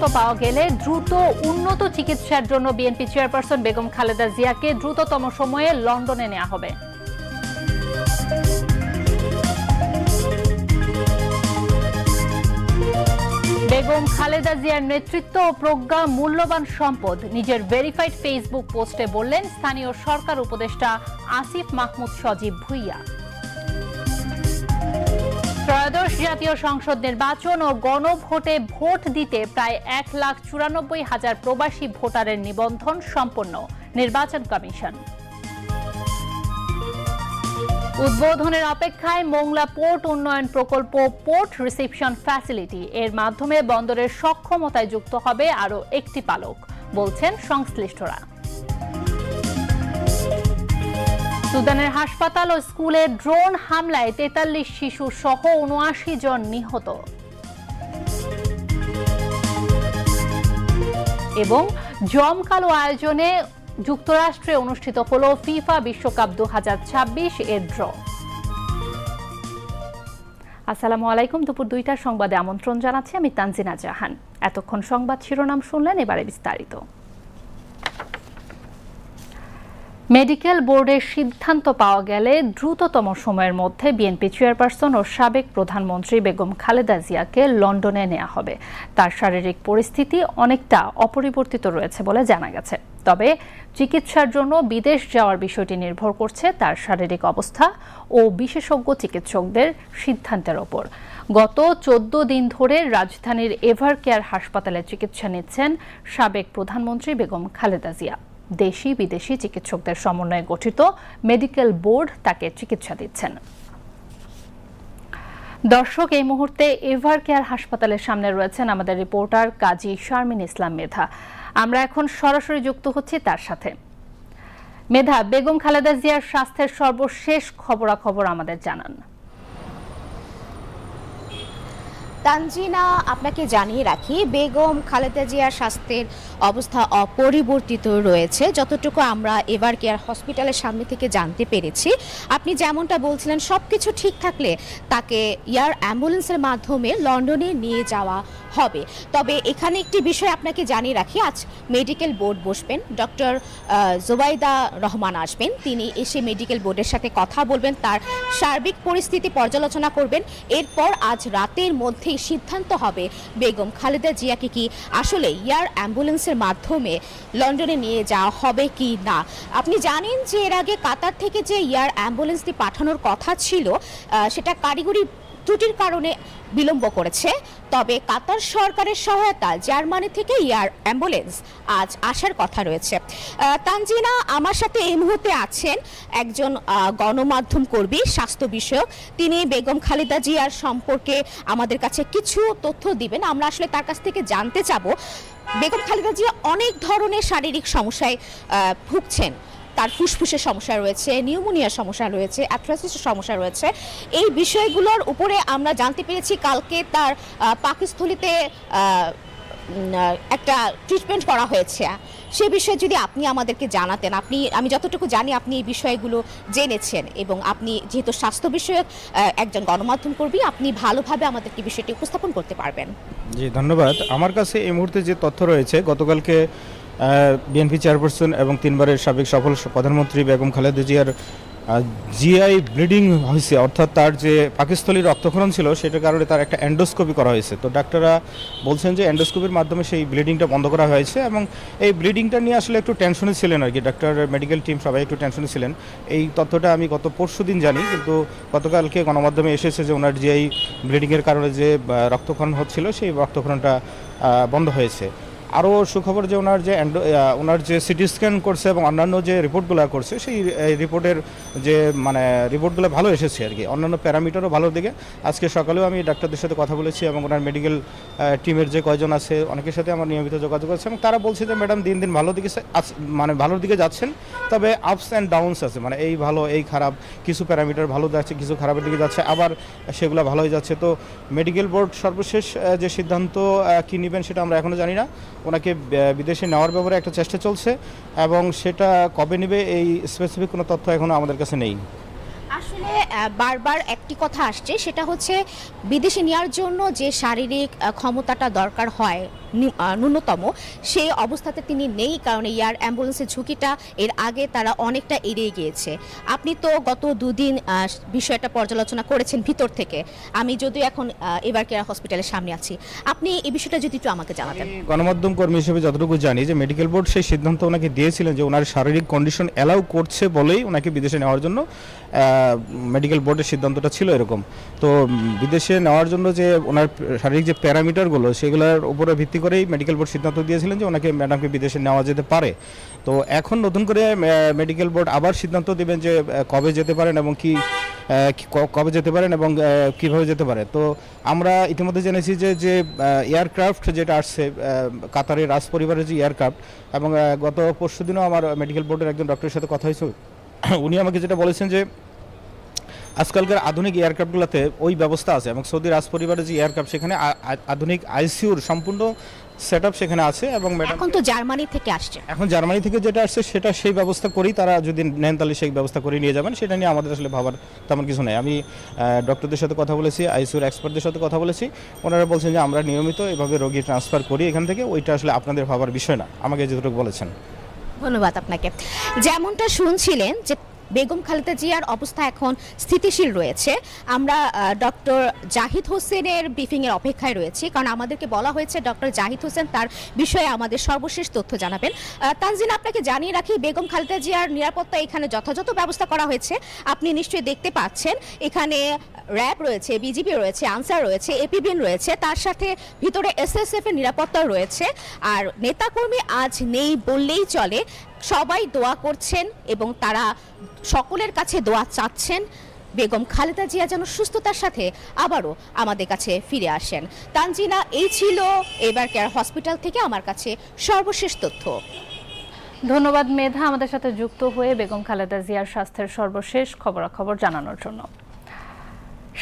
সিদ্ধান্ত পাওয়া গেলে দ্রুত উন্নত চিকিৎসার জন্য বিএনপি চেয়ারপারসন বেগম খালেদা জিয়াকে দ্রুততম সময়ে লন্ডনে নেওয়া হবে। বেগম খালেদা জিয়ার নেতৃত্ব ও প্রজ্ঞা মূল্যবান সম্পদ নিজের ভেরিফাইড ফেসবুক পোস্টে বললেন, স্থানীয় সরকার উপদেষ্টা আসিফ মাহমুদ সজীব ভুইয়া। ত্রয়োদশ জাতীয় সংসদ নির্বাচন ও গণভোটে ভোট দিতে প্রায় এক লাখ চুরানব্বই হাজার প্রবাসী ভোটারের নিবন্ধন সম্পন্ন নির্বাচন কমিশন। উদ্বোধনের অপেক্ষায় মোংলা পোর্ট উন্নয়ন প্রকল্প পোর্ট রিসেপশন ফ্যাসিলিটি এর মাধ্যমে বন্দরের সক্ষমতায় যুক্ত হবে আরও একটি পালক, বলছেন সংশ্লিষ্টরা। সুদানের হাসপাতাল ও স্কুলে ড্রোন হামলায় তেতাল্লিশ শিশু সহ উনআশি জন নিহত। এবং জমকালো আয়োজনে যুক্তরাষ্ট্রে অনুষ্ঠিত হল ফিফা বিশ্বকাপ দু হাজার ছাব্বিশ এর ড্র। আসসালামু আলাইকুম, দুপুর দুইটার সংবাদে আমন্ত্রণ জানাচ্ছি আমি তানজিনা জাহান। এতক্ষণ সংবাদ শিরোনাম শুনলেন, এবারে বিস্তারিত। মেডিকেল বোর্ডের সিদ্ধান্ত পাওয়া গেলে দ্রুততম সময়ের মধ্যে বিএনপি চেয়ারপারসন ও সাবেক প্রধানমন্ত্রী বেগম খালেদা জিয়াকে লন্ডনে নেওয়া হবে। তার শারীরিক পরিস্থিতি অনেকটা অপরিবর্তিত রয়েছে বলে জানা গেছে। তবে চিকিৎসার জন্য বিদেশ যাওয়ার বিষয়টি নির্ভর করছে তার শারীরিক অবস্থা ও বিশেষজ্ঞ চিকিৎসকদের সিদ্ধান্তের ওপর। গত চোদ্দ দিন ধরে রাজধানীর এভার কেয়ার হাসপাতালে চিকিৎসা নিচ্ছেন সাবেক প্রধানমন্ত্রী বেগম খালেদা জিয়া। দেশি বিদেশি চিকিৎসকদের সমন্বয়ে গঠিত মেডিকেল বোর্ড তাকে চিকিৎসা দিচ্ছেন। দর্শক, এই মুহূর্তে এভার কেয়ার হাসপাতালের সামনে রয়েছেন আমাদের রিপোর্টার কাজী শারমিন ইসলাম মেধা। আমরা এখন সরাসরি যুক্ত হচ্ছি তার সাথে। মেধা, বেগম খালেদা জিয়ার স্বাস্থ্যের সর্বশেষ খবরাখবর আমাদের জানান। তানজিনা, আপনাকে জানিয়ে রাখি, বেগম, খালেদা জিয়ার স্বাস্থ্যের অবস্থা অপরিবর্তিত রয়েছে। যতটুকু আমরা এবার কেয়ার হসপিটালের সামনে থেকে জানতে পেরেছি, আপনি যেমনটা বলছিলেন সব কিছু ঠিক থাকলে তাকে এয়ার অ্যাম্বুলেন্সের মাধ্যমে লন্ডনে নিয়ে যাওয়া হবে। তবে এখানে একটি বিষয় আপনাকে জানিয়ে রাখি, আজ মেডিকেল বোর্ড বসবেন ডক্টর জোবাইদা রহমান আসবেন। তিনি এসে মেডিকেল বোর্ডের সাথে কথা বলবেন, তার সার্বিক পরিস্থিতি পর্যালোচনা করবেন। এরপর আজ রাতের মধ্যেই সিদ্ধান্ত হবে বেগম খালেদা জিয়াকে কি আসলে এয়ার অ্যাম্বুলেন্সের মাধ্যমে লন্ডনে নিয়ে যাওয়া হবে কি না। আপনি জানেন যে এর আগে কাতার থেকে যে এয়ার অ্যাম্বুলেন্সটি পাঠানোর কথা ছিল সেটা কারিগরি ত্রুটির কারণে বিলম্ব করেছে। তবে কাতার সরকারের সহায়তা, জার্মানি থেকে এয়ার অ্যাম্বুলেন্স আজ আসার কথা রয়েছে। তানজিনা আমার সাথে এই মুহূর্তে আছেন একজন গণমাধ্যম কর্মী, স্বাস্থ্য বিষয়ক। তিনি বেগম খালেদা জিয়ার সম্পর্কে আমাদের কাছে কিছু তথ্য দিবেন। আমরা আসলে তার কাছ থেকে জানতে চাবো। বেগম খালেদা জিয়া অনেক ধরনের শারীরিক সমস্যায় ভুগছেন। তার ফুসফুসের সমস্যা রয়েছে, নিউমোনিয়ার সমস্যা রয়েছে, অ্যাথ্রাসিসের সমস্যা রয়েছে। এই বিষয়গুলোর উপরে আমরা জানতে পেরেছি কালকে তার পাকস্থলিতে একটা ট্রিটমেন্ট করা হয়েছে। সে বিষয়ে যদি আপনি আমাদেরকে জানাতেন, আপনি, আমি যতটুকু জানি আপনি এই বিষয়গুলো জেনেছেন এবং আপনি যেহেতু স্বাস্থ্য বিষয়ক একজন গণমাধ্যম কর্মী, আপনি ভালোভাবে আমাদেরকে বিষয়টি উপস্থাপন করতে পারবেন। জি, ধন্যবাদ। আমার কাছে এই মুহূর্তে যে তথ্য রয়েছে, গতকালকে বিএনপি চেয়ারপারসন এবং তিনবারের সাবেক সফল প্রধানমন্ত্রী বেগম খালেদা জিয়ার জিআই ব্লিডিং হয়েছে, অর্থাৎ তার যে পাকিস্তলির রক্তক্ষরণ ছিল সেটার কারণে তার একটা অ্যান্ডোস্কোপি করা হয়েছে। তো ডাক্তাররা বলছেন যে অ্যান্ডোস্কোপির মাধ্যমে সেই ব্লিডিংটা বন্ধ করা হয়েছে এবং এই ব্লিডিংটা নিয়ে আসলে একটু টেনশনে ছিলেন আর কি। ডাক্তার, মেডিকেল টিম সবাই একটু টেনশনে ছিলেন। এই তথ্যটা আমি গত পরশু দিন জানি, কিন্তু গতকালকে গণমাধ্যমে এসেছে যে ওনার জিআই ব্লিডিংয়ের কারণে যে রক্তক্ষরণ হচ্ছিল, সেই রক্তক্ষরণটা বন্ধ হয়েছে। আরও সুখবর যে ওনার যে ওনার যে সিটি স্ক্যান করছে এবং অন্যান্য যে রিপোর্টগুলো করছে, সেই রিপোর্টের যে মানে রিপোর্টগুলো ভালো এসেছে আর কি। অন্যান্য প্যারামিটারও ভালোর দিকে। আজকে সকালেও আমি ডাক্তারদের সাথে কথা বলেছি এবং ওনার মেডিকেল টিমের যে কয়জন আছে, অনেকের সাথে আমার নিয়মিত যোগাযোগ আছে এবং তারা বলছে যে, ম্যাডাম, দিন দিন ভালো দিকে মানে ভালোর দিকে যাচ্ছেন। তবে আপস অ্যান্ড ডাউনস আছে মানে এই ভালো, এই খারাপ, কিছু প্যারামিটার ভালো যাচ্ছে, কিছু খারাপের দিকে যাচ্ছে, আবার সেগুলো ভালো হয়ে যাচ্ছে। তো মেডিকেল বোর্ড সর্বশেষ যে সিদ্ধান্ত কি নেবেন সেটা আমরা এখনও জানি না। ওনাকে বিদেশে নেওয়ার ব্যাপারে একটা চেষ্টা চলছে এবং সেটা কবে নেবে এই স্পেসিফিক কোনো তথ্য এখনও আমাদের কাছে নেই। আসলে বারবার একটি কথা আসছে, সেটা হচ্ছে বিদেশে নেওয়ার জন্য যে শারীরিক ক্ষমতাটা দরকার হয় ন্যূনতম, সেই অবস্থাতে তিনি নেই কারণ এয়ার অ্যাম্বুলেন্সের ঝুঁকিটা এর আগে তারা অনেকটা এড়িয়ে গিয়েছে। আপনি তো গত দুদিন বিষয়টা পর্যালোচনা করেছেন ভিতর থেকে। আমি যদিও এখন এবার কেয়ার হসপিটালের সামনে আছি। আপনি এই বিষয়টা যদি একটু আমাকে জানাতেন। গণমাধ্যম কর্মী হিসেবে যতটুকু জানি যে মেডিকেল বোর্ড সেই সিদ্ধান্ত ওনাকে দিয়েছিলেন যে ওনার শারীরিক কন্ডিশন অ্যালাউ করছে বলেই ওনাকে বিদেশে নেওয়ার জন্য মেডিকেল বোর্ডের সিদ্ধান্তটা ছিল এরকম। তো বিদেশে নেওয়ার জন্য যে ওনার শারীরিক যে প্যারামিটারগুলো সেগুলোর উপরে ভিত্তি করেই মেডিকেল বোর্ড সিদ্ধান্ত দিয়েছিলেন যে ওনাকে ম্যাডামকে বিদেশে নেওয়া যেতে পারে। তো এখন নতুন করে মেডিকেল বোর্ড আবার সিদ্ধান্ত দেবেন যে কবে যেতে পারেন এবং কি কবে যেতে পারেন এবং কীভাবে যেতে পারে। তো আমরা ইতিমধ্যে জেনেছি যে যে এয়ারক্রাফট যেটা আসছে কাতারের রাজ পরিবারের যে এয়ারক্রাফট এবং গত পরশু দিনও আমার মেডিকেল বোর্ডের একজন ডক্টরের সাথে কথা হয়েছে। উনি আমাকে যেটা বলেছেন যে আজকালকার আধুনিক এয়ারক্রাফটগুলোতে ওই ব্যবস্থা আছে এবং সৌদি রাজ পরিবারের যে এয়ারক্রাফট সেখানে আধুনিক আইসিউর সম্পূর্ণ সেট সেখানে আছে এবং এখন তো জার্মানি থেকে আসছে। এখন জার্মানি থেকে যেটা আসছে সেটা সেই ব্যবস্থা করেই তারা যদি নেন তাহলে সেই ব্যবস্থা করে নিয়ে যাবেন। সেটা নিয়ে আমাদের আসলে ভাবার তেমন কিছু নেই। আমি ডক্টরদের সাথে কথা বলেছি আইসিউর এক্সপার্টদের সাথে কথা বলেছি। ওনারা বলছেন যে আমরা নিয়মিত এভাবে রোগী ট্রান্সফার করি। এখান থেকে ওইটা আসলে আপনাদের ভাবার বিষয় না। আমাকে যেটুকু বলেছেন। ধন্যবাদ আপনাকে। যেমনটা শুনছিলেন যে বেগম খালেদা জিয়ার অবস্থা এখন স্থিতিশীল রয়েছে। আমরা ডক্টর জাহিদ হোসেনের ব্রিফিং এর অপেক্ষায় রয়েছি, কারণ আমাদেরকে বলা হয়েছে ডক্টর জাহিদ হোসেন তার বিষয়ে আমাদের সর্বশেষ তথ্য জানাবেন। তানজিন, আপনাকে জানিয়ে রাখি, বেগম খালেদা জিয়ার নিরাপত্তা এখানে যথাযথ ব্যবস্থা করা হয়েছে। আপনি নিশ্চয়ই দেখতে পাচ্ছেন, এখানে র্যাব রয়েছে, বিজিবি রয়েছে, আনসার রয়েছে, এপিবিএন রয়েছে, তার সাথে ভিতরে এসএসএফ এর নিরাপত্তা রয়েছে। আর নেতাকর্মী আজ নেই বললেই চলে সবাই দোয়া করছেন এবং তারা সকলের কাছে দোয়া চাচ্ছেন। বেগম খালেদা জিয়া যেন সুস্থতার সাথে আবারও আমাদের কাছে ফিরে আসেন। তানজিনা, এই ছিল এবার কেয়ার হসপিটাল থেকে আমার কাছে সর্বশেষ তথ্য। ধন্যবাদ মেধা আমাদের সাথে যুক্ত হয়ে বেগম খালেদা জিয়ার স্বাস্থ্যের সর্বশেষ খবরাখবর জানানোর জন্য।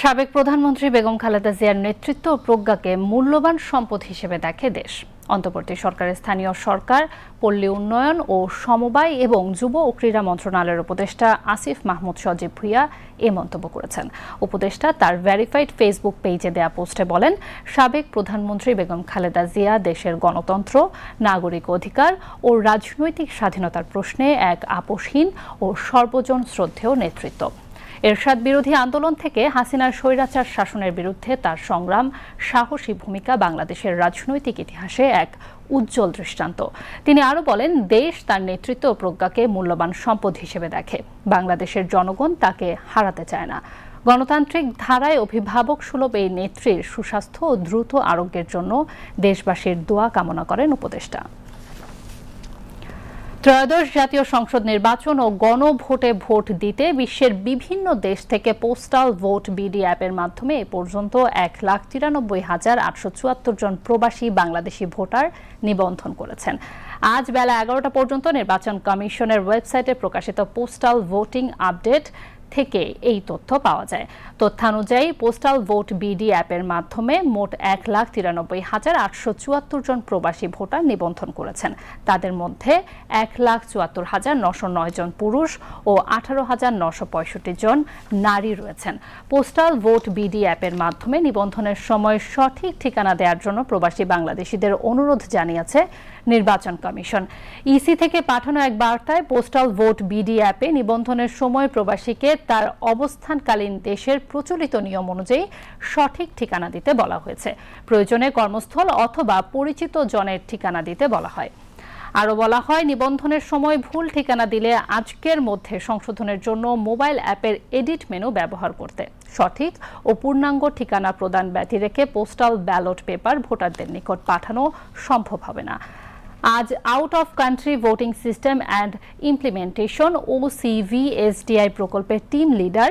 সাবেক প্রধানমন্ত্রী বেগম খালেদা জিয়ার নেতৃত্ব ও প্রজ্ঞাকে মূল্যবান সম্পদ হিসেবে দেখে দেশ। অন্তর্বর্তী সরকারের স্থানীয় সরকার, পল্লী উন্নয়ন ও সমবায় এবং যুব ও ক্রীড়া মন্ত্রণালয়ের উপদেষ্টা আসিফ মাহমুদ সজীব ভুইয়া এ মন্তব্য করেছেন। উপদেষ্টা তার ভেরিফাইড ফেসবুক পেজে দেয়া পোস্টে বলেন, সাবেক প্রধানমন্ত্রী বেগম খালেদা জিয়া দেশের গণতন্ত্র, নাগরিক অধিকার ও রাজনৈতিক স্বাধীনতার প্রশ্নে এক আপোষহীন ও সর্বজন শ্রদ্ধেয় নেতৃত্ব। এরশাদ বিরোধী আন্দোলন থেকে হাসিনার স্বৈরাচার শাসনের বিরুদ্ধে তার সংগ্রাম, সাহসী ভূমিকা বাংলাদেশের রাজনৈতিক ইতিহাসে এক উজ্জ্বল দৃষ্টান্ত। তিনি আরও বলেন, দেশ তার নেতৃত্ব প্রজ্ঞাকে মূল্যবান সম্পদ হিসেবে দেখে। বাংলাদেশের জনগণ তাকে হারাতে চায় না। গণতান্ত্রিক ধারায় অভিভাবক সুলভ এই নেত্রীর সুস্বাস্থ্য ও দ্রুত আরোগ্যের জন্য দেশবাসীর দোয়া কামনা করেন উপদেষ্টা। ত্রয়োদশ জাতীয় সংসদ নির্বাচন ও গণভোটে ভোট দিতে বিশ্বের বিভিন্ন দেশ থেকে পোস্টাল ভোট বিডি অ্যাপের মাধ্যমে এ পর্যন্ত এক লাখ তিরানব্বই হাজার আটশো চুয়াত্তর জন প্রবাসী বাংলাদেশি ভোটার নিবন্ধন করেছেন। আজ বেলা এগারোটা পর্যন্ত নির্বাচন কমিশনের ওয়েবসাইটে প্রকাশিত পোস্টাল ভোটিং আপডেট থেকে এই তথ্য পাওয়া যায়। তথ্যানুযায়ী, পোস্টাল ভোট বিডি অ্যাপের মাধ্যমে মোট এক লাখ তিরানব্বই হাজার আটশো চুয়াত্তর জন প্রবাসী ভোটার নিবন্ধন করেছেন। তাদের মধ্যে এক লাখ চুয়াত্তর হাজার নশো নয় জন পুরুষ ও আঠারো হাজার নশো পঁয়ষট্টি জন নারী রয়েছেন। পোস্টাল ভোট বিডি অ্যাপের মাধ্যমে নিবন্ধনের সময় সঠিক ঠিকানা দেওয়ার জন্য প্রবাসী বাংলাদেশিদের অনুরোধ জানিয়েছে নির্বাচন কমিশন। ইসি থেকে পাঠানো এক বার্তায় পোস্টাল ভোট বিডি অ্যাপে নিবন্ধনের সময় প্রবাসীকে তার অবস্থানকালীন দেশের প্রচলিত নিয়ম অনুযায়ী সঠিক ঠিকানা দিতে বলা হয়েছে। প্রয়োজনে কর্মস্থল অথবা পরিচিত জনের ঠিকানা দিতে বলা হয়। আরও বলা হয়, নিবন্ধনের সময় ভুল ঠিকানা দিলে আজকের মধ্যে সংশোধনের জন্য মোবাইল অ্যাপের এডিট মেনু ব্যবহার করতে। সঠিক ও পূর্ণাঙ্গ ঠিকানা প্রদান ব্যতি রেখে পোস্টাল ব্যালট পেপার ভোটারদের নিকট পাঠানো সম্ভব হবে না। আজ out of country voting system and implementation O CVSDI প্রকল্পের টিম লিডার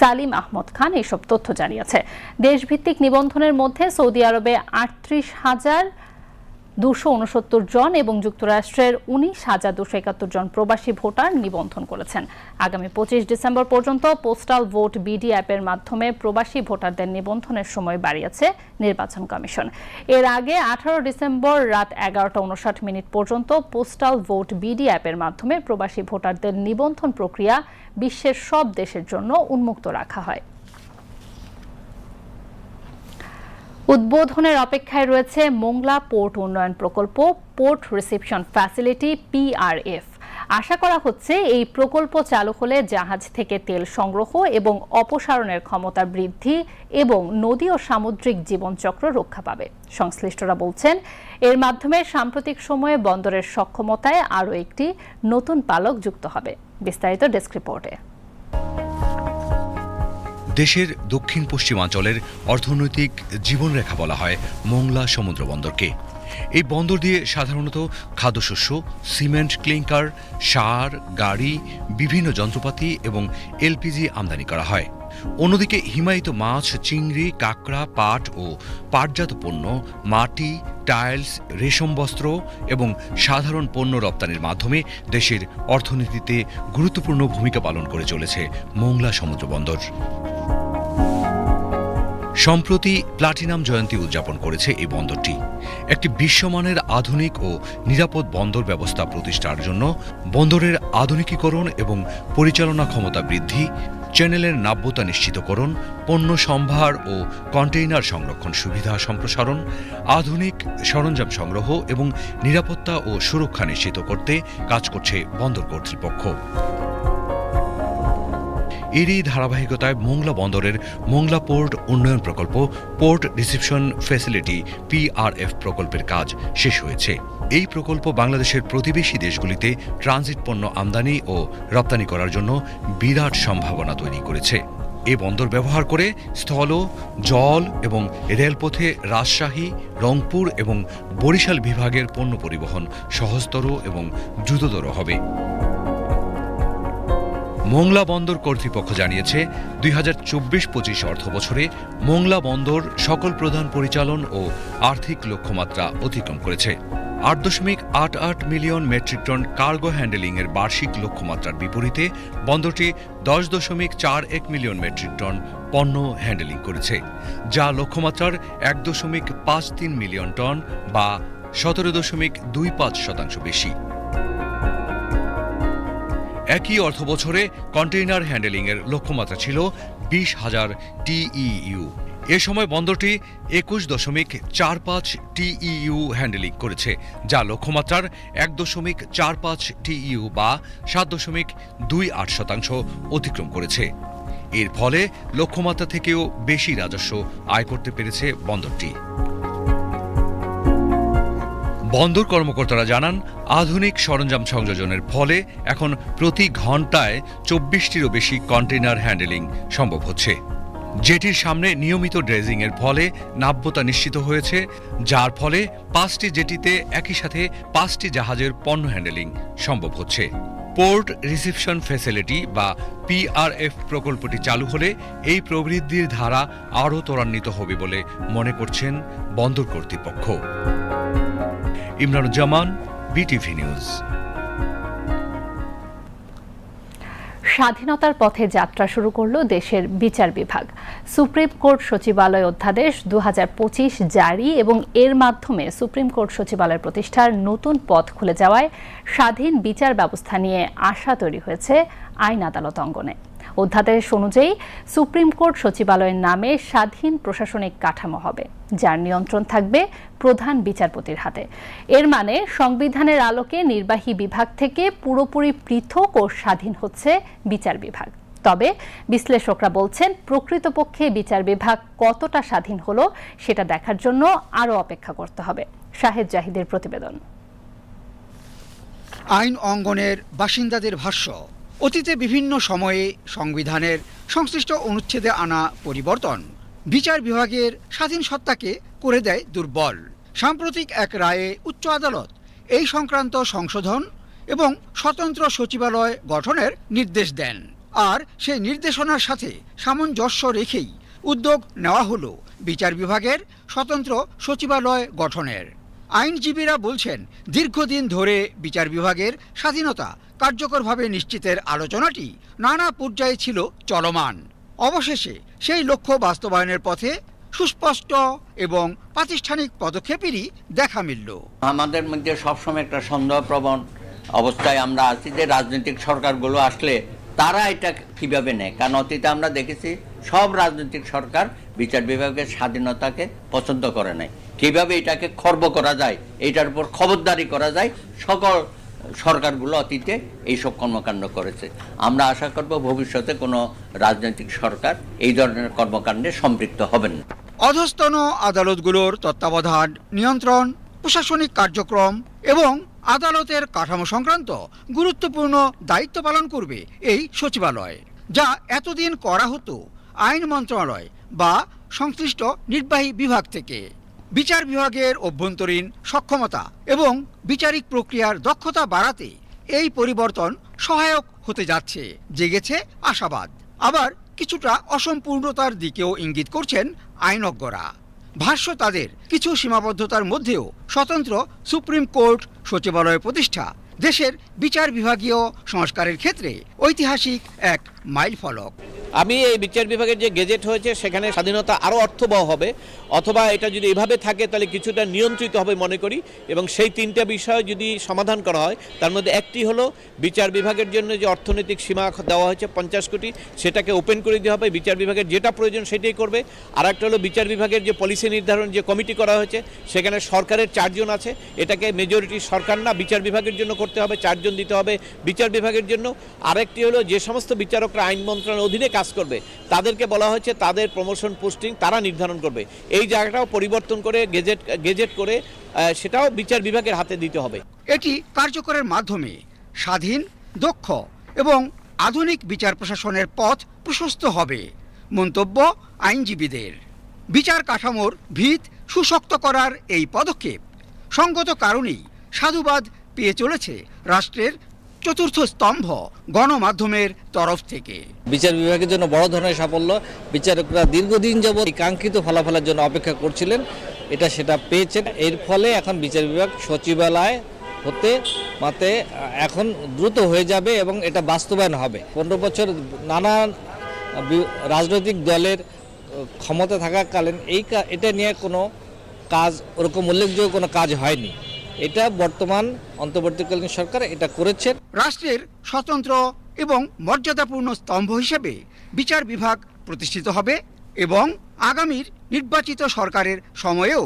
সালিম আহমদ খান এসব তথ্য জানিয়েছে। দেশভিত্তিক নিবন্ধনের মধ্যে সৌদি আরবে আটত্রিশ হাজার দুশো উনসত্তর জন এবং যুক্তরাষ্ট্রের উনিশ হাজার দুশো একাত্তর জন প্রবাসী ভোটার নিবন্ধন করেছেন। আগামী পঁচিশ ডিসেম্বর পর্যন্ত পোস্টাল ভোট বিডি অ্যাপের মাধ্যমে প্রবাসী ভোটারদের নিবন্ধনের সময় বাড়িয়েছে নির্বাচন কমিশন। এর আগে আঠারো ডিসেম্বর রাত এগারোটা উনষাট মিনিট পর্যন্ত পোস্টাল ভোট বিডি অ্যাপের মাধ্যমে প্রবাসী ভোটারদের নিবন্ধন প্রক্রিয়া বিশ্বের সব দেশের জন্য উন্মুক্ত রাখা হয়। উদ্বোধনের অপেক্ষায় রয়েছে মোংলা পোর্ট উন্নয়ন প্রকল্প, পোর্ট রিসেপশন ফ্যাসিলিটি, পিআরএফ। আশা করা হচ্ছে এই প্রকল্প চালু হলে জাহাজ থেকে তেল সংগ্রহ এবং অপসারণের ক্ষমতা বৃদ্ধি এবং নদী ও সামুদ্রিক জীবনচক্র রক্ষা পাবে। সংশ্লিষ্টরা বলছেন, এর মাধ্যমে সাম্প্রতিক সময়ে বন্দরের সক্ষমতায় আরও একটি নতুন পালক যুক্ত হবে। বিস্তারিত ডেস্ক রিপোর্টে। দেশের দক্ষিণ পশ্চিমাঞ্চলের অর্থনৈতিক জীবনরেখা বলা হয় মোংলা সমুদ্র বন্দরকে। এই বন্দর দিয়ে সাধারণত খাদ্যশস্য, সিমেন্ট, ক্লিংকার, সার, গাড়ি, বিভিন্ন যন্ত্রপাতি এবং এলপিজি আমদানি করা হয়। অন্যদিকে হিমায়িত মাছ, চিংড়ি, কাঁকড়া, পাট ও পাটজাত পণ্য, মাটি, টাইলস, রেশম বস্ত্র এবং সাধারণ পণ্য রপ্তানির মাধ্যমে দেশের অর্থনীতিতে গুরুত্বপূর্ণ ভূমিকা পালন করে চলেছে মোংলা সমুদ্র বন্দর। সম্প্রতি প্লাটিনাম জয়ন্তী উদযাপন করেছে এই বন্দরটি। একটি বিশ্বমানের আধুনিক ও নিরাপদ বন্দর ব্যবস্থা প্রতিষ্ঠার জন্য বন্দরের আধুনিকীকরণ এবং পরিচালনা ক্ষমতা বৃদ্ধি চ্যানেলের নাব্যতা নিশ্চিতকরণ, পণ্য সম্ভার ও কন্টেইনার সংরক্ষণ সুবিধা সম্প্রসারণ, আধুনিক সরঞ্জাম সংগ্রহ এবং নিরাপত্তা ও সুরক্ষা নিশ্চিত করতে কাজ করছে বন্দর কর্তৃপক্ষ। এরই ধারাবাহিকতায় মোংলা বন্দরের মোংলা পোর্ট উন্নয়ন প্রকল্প, পোর্ট রিসেপশন ফ্যাসিলিটি পিআরএফ প্রকল্পের কাজ শেষ হয়েছে। এই প্রকল্প বাংলাদেশের প্রতিবেশী দেশগুলিতে ট্রানজিট পণ্য আমদানি ও রপ্তানি করার জন্য বিরাট সম্ভাবনা তৈরি করেছে। এ বন্দর ব্যবহার করে স্থল, জল এবং রেলপথে রাজশাহী, রংপুর এবং বরিশাল বিভাগের পণ্য পরিবহন সহজতর এবং দ্রুততর হবে। মোংলা বন্দর কর্তৃপক্ষ জানিয়েছে, দুই হাজার চব্বিশ পঁচিশ অর্থ বছরে মোংলা বন্দর সকল প্রধান পরিচালন ও আর্থিক লক্ষ্যমাত্রা অতিক্রম করেছে। আট দশমিক আট আট million metric ton cargo handling এর বার্ষিক লক্ষ্যমাত্রার বিপরীতে বন্দরটি দশ দশমিক চার এক মিলিয়ন মেট্রিক টন পণ্য হ্যান্ডেলিং করেছে, যা লক্ষ্যমাত্রার এক দশমিক পাঁচ তিন মিলিয়ন টন বা সতেরো দশমিক দুই পাঁচ শতাংশ বেশি। একই অর্থ বছরে কন্টেইনার হ্যান্ডেলিংয়ের লক্ষ্যমাত্রা ছিল বিশ হাজার টিইইউ। এ সময় বন্দরটি একুশ দশমিক চার পাঁচ টিইইউ হ্যান্ডেলিং করেছে, যা লক্ষ্যমাত্রার এক দশমিক চার পাঁচ টিইউ বা সাত দশমিক দুই আট শতাংশ অতিক্রম করেছে। এর ফলে লক্ষ্যমাত্রা থেকেও বেশি রাজস্ব আয় করতে পেরেছে বন্দরটি। বন্দর কর্মকর্তারা জানান, আধুনিক সরঞ্জাম সংযোজনের ফলে এখন প্রতি ঘন্টায় চব্বিশটিরও বেশি কন্টেইনার হ্যান্ডেলিং সম্ভব হচ্ছে। জেটির সামনে নিয়মিত ড্রেজিং এর ফলে নাব্যতা নিশ্চিত হয়েছে, যার ফলে পাঁচটি জেটিতে একই সাথে পাঁচটি জাহাজের পণ্য হ্যান্ডেলিং সম্ভব হচ্ছে। পোর্ট রিসিপশন ফ্যাসিলিটি বা পিআরএফ প্রকল্পটি চালু হলে এই প্রবৃদ্ধির ধারা আরও ত্বরান্বিত হবে বলে মনে করছেন বন্দর কর্তৃপক্ষ। Imranuzzaman BTV news. স্বাধীনতার পথে যাত্রা শুরু করল দেশের বিচার বিভাগ। সুপ্রিম কোর্ট সচিবালয় অধ্যাদেশ দু হাজার পঁচিশ জারি এবং এর মাধ্যমে সুপ্রিম কোর্ট সচিবালয় প্রতিষ্ঠার নতুন পথ খুলে যাওয়ায় স্বাধীন বিচার ব্যবস্থা নিয়ে আশা তৈরি হয়েছে আইন আদালত অঙ্গনে। অধ্যাদেশ অনুযায়ী সুপ্রিম কোর্ট সচিবালয়ের নামে স্বাধীন প্রশাসনিক কাঠামো হবে, যার নিয়ন্ত্রণ থাকবে প্রধান বিচারপতির হাতে। এর মানে সংবিধানের আলোকে নির্বাহী বিভাগ থেকে পুরোপুরি পৃথক ও স্বাধীন হচ্ছে বিচার বিভাগ। তবে বিশ্লেষকরা বলছেন, প্রকৃতপক্ষে বিচার বিভাগ কতটা স্বাধীন হলো সেটা দেখার জন্য আরও অপেক্ষা করতে হবে। শাহেদ জাহিদের প্রতিবেদন। আইন অঙ্গনের বাসিন্দাদের ভাষ্য অতীতে বিভিন্ন সময়ে সংবিধানের সংশ্লিষ্ট অনুচ্ছেদে আনা পরিবর্তন বিচার বিভাগের স্বাধীন সত্তাকে করে দেয় দুর্বল। সাম্প্রতিক এক রায়ে উচ্চ আদালত এই সংক্রান্ত সংশোধন এবং স্বতন্ত্র সচিবালয় গঠনের নির্দেশ দেন। আর সেই নির্দেশনার সাথে সামঞ্জস্য রেখেই উদ্যোগ নেওয়া হলো বিচার বিভাগের স্বতন্ত্র সচিবালয় গঠনের। আইনজীবীরা বলছেন, দীর্ঘদিন ধরে বিচার বিভাগের স্বাধীনতা কার্যকরভাবে নিশ্চিতের আলোচনাটি নানা পর্যায়ে ছিল চলমান। অবশেষে সেই লক্ষ্য বাস্তবায়নের পথে সুস্পষ্ট এবং প্রাতিষ্ঠানিক পদক্ষেপেরই দেখা মিলল। আমাদের মধ্যে সবসময় একটা সন্দেহপ্রবণ অবস্থায় আমরা আছি যে রাজনৈতিক সরকারগুলো আসলে তারা এটা কীভাবে নেয়? কারণ অতীতে আমরা দেখেছি সব রাজনৈতিক সরকার বিচার বিভাগের স্বাধীনতাকে পছন্দ করে নাই। কীভাবে এটাকে খর্ব করা যায়, এটার উপর খবরদারি করা যায়, সকল সরকারগুলো অতীতে এইসব কর্মকাণ্ড করেছে। আমরা আশা করব ভবিষ্যতে কোনো রাজনৈতিক সরকার এই ধরনের কর্মকাণ্ডে সম্পৃক্ত হবেন না। অধস্তন আদালতগুলোর তত্ত্বাবধান, নিয়ন্ত্রণ, প্রশাসনিক কার্যক্রম এবং আদালতের কাঠামো সংক্রান্ত গুরুত্বপূর্ণ দায়িত্ব পালন করবে এই সচিবালয়, যা এতদিন করা হতো আইন মন্ত্রণালয় বা সংশ্লিষ্ট নির্বাহী বিভাগ থেকে। বিচার বিভাগের অভ্যন্তরীণ সক্ষমতা এবং বিচারিক প্রক্রিয়ার দক্ষতা বাড়াতে এই পরিবর্তন সহায়ক হতে যাচ্ছে, জেগেছে আশাবাদ। আবার কিছুটা অসম্পূর্ণতার দিকেও ইঙ্গিত করছেন আইনজ্ঞরা। ভাষ্য তাদের, কিছু সীমাবদ্ধতার মধ্যেও স্বতন্ত্র সুপ্রিম কোর্ট সচিবালয় প্রতিষ্ঠা, দেশের বিচার বিভাগীয় সংস্কারের ক্ষেত্রে ঐতিহাসিক এক মাইল ফলক। আমি এই বিচার বিভাগের যে গেজেট হয়েছে, সেখানে স্বাধীনতা আরও অর্থবহ হবে। অথবা এটা যদি এভাবে থাকে, তাহলে কিছুটা নিয়ন্ত্রিত হবে মনে করি। এবং সেই তিনটা বিষয় যদি সমাধান করা হয়, তার মধ্যে একটি হলো, বিচার বিভাগের জন্য যে অর্থনৈতিক সীমা দেওয়া হয়েছে পঞ্চাশ কোটি, সেটাকে ওপেন করে দেওয়া হবে। বিচার বিভাগের যেটা প্রয়োজন সেটাই করবে। আর একটা হলো, বিচার বিভাগের যে পলিসি নির্ধারণ যে কমিটি করা হয়েছে, সেখানে সরকারের চারজন আছে। এটাকে মেজরিটি সরকার না, বিচার বিভাগের জন্য করতে হবে, চারজন দিতে হবে বিচার বিভাগের জন্য। আরেকটি হলো, যে সমস্ত বিচারকরা আইন মন্ত্রণালয়ের অধীনে কাজ করবে। তাদেরকে বলা হয়েছে তাদের প্রমোশন পোস্টিং তারা নির্ধারণ করবে। এই জায়গাটাও পরিবর্তন করে গেজেট গেজেট করে সেটাও বিচার বিভাগের হাতে দিতে হবে। এটি কার্যকরের মাধ্যমে স্বাধীন, দক্ষ এবং আধুনিক বিচার প্রশাসনের পথ প্রশস্ত হবে, মন্তব্য আইনজীবীদের। বিচার কাঠামোর ভিত সুশক্ত করার এই পদক্ষেপ সঙ্গত কারণেই সাধুবাদ পেয়ে চলেছে রাষ্ট্রের চতুর্থ স্তম্ভ গণমাধ্যমের তরফ থেকে। বিচার বিভাগের জন্য বড় ধরনের সাফল্য। বিচারকরা দীর্ঘদিন যাবৎ কাঙ্ক্ষিত ফলাফলের জন্য অপেক্ষা করছিলেন। এটা সেটা পেয়েছেন। এর ফলে এখন বিচার বিভাগ সচিবালয় হতে মাতে, এখন দ্রুত হয়ে যাবে এবং এটা বাস্তবায়ন হবে। পনেরো বছর নানান বি- রাজনৈতিক দলের ক্ষমতা থাকাকালীন এই এটা নিয়ে কোনো কাজ, ওরকম উল্লেখযোগ্য কোনো কাজ হয়নি। এটা বর্তমান অন্তর্বর্তীকালীন সরকার এটা করেছেন। রাষ্ট্রের স্বতন্ত্র এবং মর্যাদাপূর্ণ স্তম্ভ হিসেবে বিচার বিভাগ প্রতিষ্ঠিত হবে এবং আগামীর নির্বাচিত সরকারের সময়েও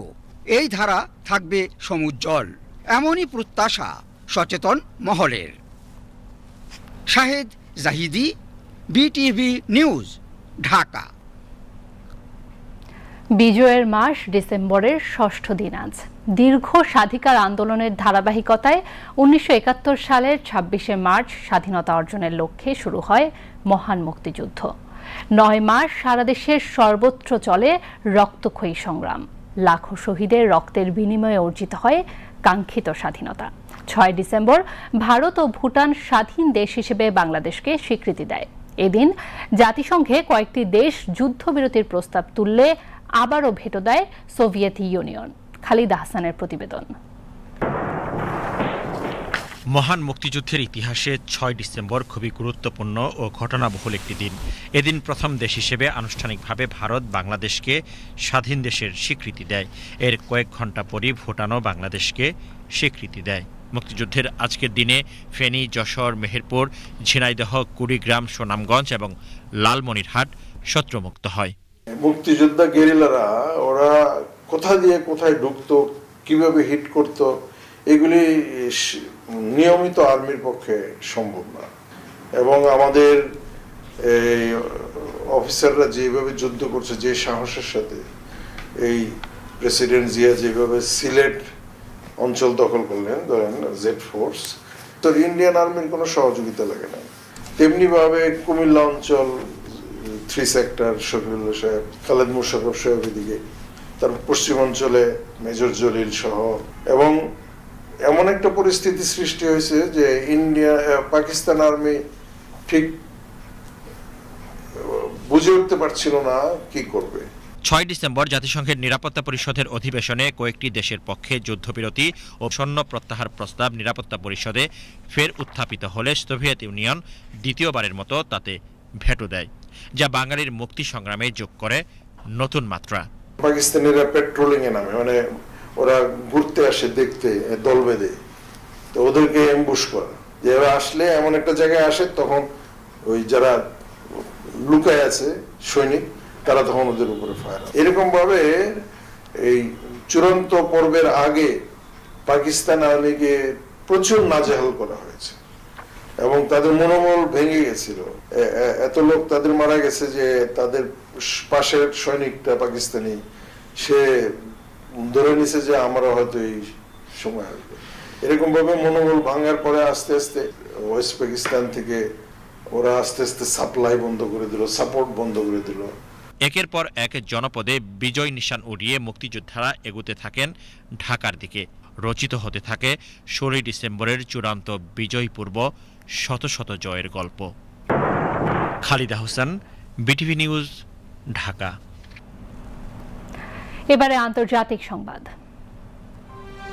এই ধারা থাকবে সমুজ্জ্বল। এমনই প্রত্যাশা সচেতন মহলের। Shahed Zahidi BTV news Dhaka. বিজয়ের মাস ডিসেম্বরের ষষ্ঠ দিন আজ। দীর্ঘ স্বাধিকার আন্দোলনের ধারাবাহিকতায় উনিশশো একাত্তর সালের ছাব্বিশে মার্চ স্বাধীনতা অর্জনের লক্ষ্যে শুরু হয় মহান মুক্তিযুদ্ধ। নয় মাস সারা দেশের সর্বত্র চলে রক্তক্ষয়ী সংগ্রাম। লাখো শহীদের রক্তের বিনিময়ে অর্জিত হয় কাঙ্ক্ষিত স্বাধীনতা। ছয় ডিসেম্বর ভারত ও ভুটান স্বাধীন দেশ হিসেবে বাংলাদেশকে স্বীকৃতি দেয়। এদিন জাতিসংঘে কয়েকটি দেশ যুদ্ধবিরতির প্রস্তাব তুললে আবারও ভেটো দেয় সোভিয়েত ইউনিয়ন। খালিদ হাসানের প্রতিবেদন। মহান মুক্তিযুদ্ধের ইতিহাসে ছয় ডিসেম্বর খুবই গুরুত্বপূর্ণ ও ঘটনাবহুল একটি দিন। এদিন প্রথম দেশ হিসেবে আনুষ্ঠানিকভাবে ভারত বাংলাদেশকে স্বাধীন দেশের স্বীকৃতি দেয়। এর কয়েক ঘণ্টা পরই ভুটানও বাংলাদেশকে স্বীকৃতি দেয়। মুক্তিযুদ্ধের আজকের দিনে ফেনী যশোর মেহেরপুর ঝিনাইদহ কুড়িগ্রাম সুনামগঞ্জ এবং লালমনিরহাট শত্রুমুক্ত হয়। মুক্তিযোদ্ধা গেরিলারা ওরা কোথা দিয়ে কোথায় ঢুকতো, কীভাবে হিট করত, এগুলি নিয়মিত আর্মির পক্ষে সম্ভব না। এবং আমাদের এই অফিসাররা যেভাবে যুদ্ধ করছে, যে সাহসের সাথে, এই প্রেসিডেন্ট জিয়া যেভাবে সিলেট অঞ্চল দখল করলেন, ধরেন জেড ফোর্স, তো ইন্ডিয়ান আর্মির কোনো সহযোগিতা লাগে না। তেমনিভাবে কুমিল্লা অঞ্চল থ্রি সেক্টর শফিউল্লাহ সাহেব, খালেদ মুশারফ সাহেব এদিকে তারপর পশ্চিমাঞ্চলে মেজর জলিল সহ, এবং এমন একটা পরিস্থিতি সৃষ্টি হয়েছে যে ইন্ডিয়া পাকিস্তান আর্মি ঠিক, বুঝে উঠতে পারছিল না কি করবে। ছয় ডিসেম্বর জাতিসংঘের নিরাপত্তা পরিষদের অধিবেশনে কয়েকটি দেশের পক্ষে যুদ্ধবিরতি ও সৈন্য প্রত্যাহার প্রস্তাব নিরাপত্তা পরিষদে ফের উত্থাপিত হলে সোভিয়েত ইউনিয়ন দ্বিতীয়বারের মতো তাতে ভেটো দেয়, যা বাঙালির মুক্তি সংগ্রামে যোগ করে নতুন মাত্রা। পাকিস্তানিরা পেট্রোলিং এ নামে মানে ওরা ঘুরতে আসে, দেখতে, দল বেঁধে। তো ওদেরকে এমবুশ করা। যে আসলে এমন একটা জায়গায় আসে, তখন ওই যারা লুকায় আছে, সৈনিক, তারা তখন ওদের উপরে ফায়ার এরকম ভাবে এই চূড়ান্ত পর্বের আগে পাকিস্তান আর্মিকে প্রচুর নাজেহাল করা হয়েছে। এবং তাদের মনোবল ভেঙে গেছিল। এত লোক তাদের মারা গেছে যে তাদের পাশের সৈনিকটা পাকিস্তানি, সে ধরে নিছে যে আমারও হয়তো এই সময় আসবে। এরকম ভাবে মনোবল ভাঙার পরে আস্তে আস্তে ওয়েস্ট পাকিস্তান থেকে ওরা আস্তে আস্তে সাপ্লাই বন্ধ করে দিল, সাপোর্ট বন্ধ করে দিল। একের পর এক জনপদে বিজয় নিশান উড়িয়ে মুক্তিযোদ্ধারা এগুতে থাকেন ঢাকার দিকে। রচিত হতে থাকে ষোলোই ডিসেম্বরের চূড়ান্ত বিজয় পূর্ব শত শত জয়ের গল্প। Khaleda Hossain BTV news Dhaka. এবারে আন্তর্জাতিক সংবাদ।